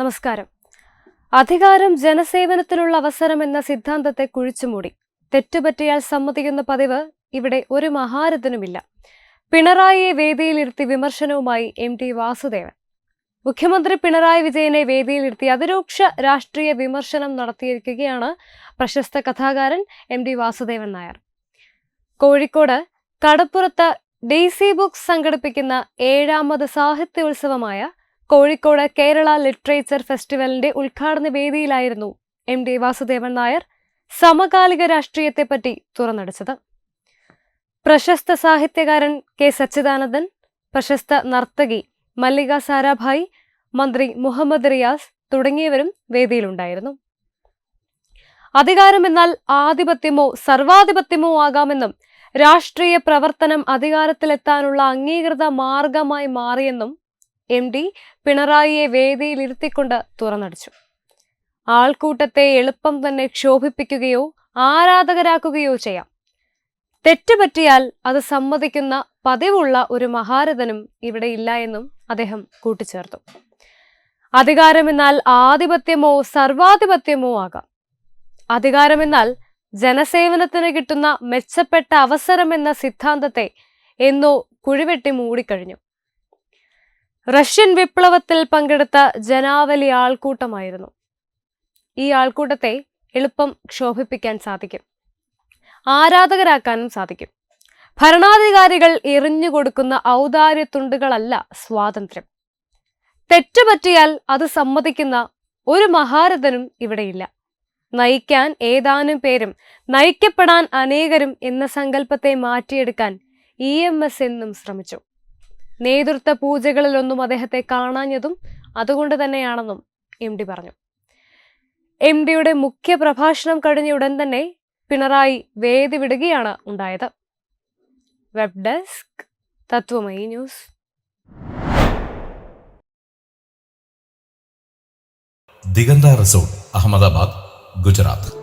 നമസ്കാരം. അധികാരം ജനസേവനത്തിനുള്ള അവസരം എന്ന സിദ്ധാന്തത്തെ കുഴിച്ചുമൂടി തെറ്റുപറ്റിയാൽ സമ്മതിക്കുന്ന പതിവ് ഇവിടെ ഒരു മഹാരഥനുമില്ല. പിണറായിയെ വേദിയിലിരുത്തി വിമർശനവുമായി എം ടി വാസുദേവൻ. മുഖ്യമന്ത്രി പിണറായി വിജയനെ വേദിയിലിരുത്തി അതിരൂക്ഷ രാഷ്ട്രീയ വിമർശനം നടത്തിയിരിക്കുകയാണ് പ്രശസ്ത കഥാകാരൻ എം ടി വാസുദേവൻ നായർ. കോഴിക്കോട് കടപ്പുറത്ത് ഡെയ്സി ബുക്സ് സംഘടിപ്പിക്കുന്ന ഏഴാമത് സാഹിത്യോത്സവമായ കോഴിക്കോട് കേരള ലിറ്ററേച്ചർ ഫെസ്റ്റിവലിന്റെ ഉദ്ഘാടന വേദിയിലായിരുന്നു എം ഡി വാസുദേവൻ നായർ സമകാലിക രാഷ്ട്രീയത്തെപ്പറ്റി തുറന്നടിച്ചത്. പ്രശസ്ത സാഹിത്യകാരൻ കെ സച്ചിദാനന്ദൻ പ്രശസ്ത നർത്തകി മല്ലിക സാരാഭായ് മന്ത്രി മുഹമ്മദ് റിയാസ് തുടങ്ങിയവരും വേദിയിലുണ്ടായിരുന്നു. അധികാരം എന്നാൽ ആധിപത്യമോ സർവാധിപത്യമോ ആകാമെന്നും രാഷ്ട്രീയ പ്രവർത്തനം അധികാരത്തിലെത്താനുള്ള അംഗീകൃത മാർഗമായി മാറിയെന്നും എം ഡി പിണറായിയെ വേദിയിലിരുത്തിക്കൊണ്ട് തുറന്നടിച്ചു. ആൾക്കൂട്ടത്തെ എളുപ്പം തന്നെ ക്ഷോഭിപ്പിക്കുകയോ ആരാധകരാക്കുകയോ ചെയ്യാം. തെറ്റുപറ്റിയാൽ അത് സമ്മതിക്കുന്ന പതിവുള്ള ഒരു മഹാരഥനും ഇവിടെ ഇല്ല എന്നും അദ്ദേഹം കൂട്ടിച്ചേർത്തു. അധികാരമെന്നാൽ ആധിപത്യമോ സർവാധിപത്യമോ ആകാം. അധികാരമെന്നാൽ ജനസേവനത്തിന് കിട്ടുന്ന മെച്ചപ്പെട്ട അവസരമെന്ന സിദ്ധാന്തത്തെ എന്നോ കുഴിവെട്ടി മൂടിക്കഴിഞ്ഞു. റഷ്യൻ വിപ്ലവത്തിൽ പങ്കെടുത്ത ജനാവലി ആൾക്കൂട്ടമായിരുന്നു. ഈ ആൾക്കൂട്ടത്തെ എളുപ്പം ക്ഷോഭിപ്പിക്കാൻ സാധിക്കും. ആരാധകരാക്കാനും സാധിക്കും. ഭരണാധികാരികൾ എറിഞ്ഞു കൊടുക്കുന്ന ഔദാര്യത്തുണ്ടുകളല്ല സ്വാതന്ത്ര്യം. തെറ്റുപറ്റിയാൽ അത് സമ്മതിക്കുന്ന ഒരു മഹാരഥനും ഇവിടെയില്ല. നയിക്കാൻ ഏതാനും പേരും നയിക്കപ്പെടാൻ അനേകരും എന്ന സങ്കല്പത്തെ മാറ്റിയെടുക്കാൻ ഇ എം എസ് എന്നും ശ്രമിച്ചു. നേതൃത്വ പൂജകളിലൊന്നും അദ്ദേഹത്തെ കാണാഞ്ഞതും അതുകൊണ്ട് തന്നെയാണെന്നും എം ഡി പറഞ്ഞു. എം ഡിയുടെ മുഖ്യ പ്രഭാഷണം കഴിഞ്ഞ ഉടൻ തന്നെ പിണറായി വേദി വിടുകയാണ് ഉണ്ടായത്. Web desk Tatwamayi news Diganta resort Ahmedabad Gujarat.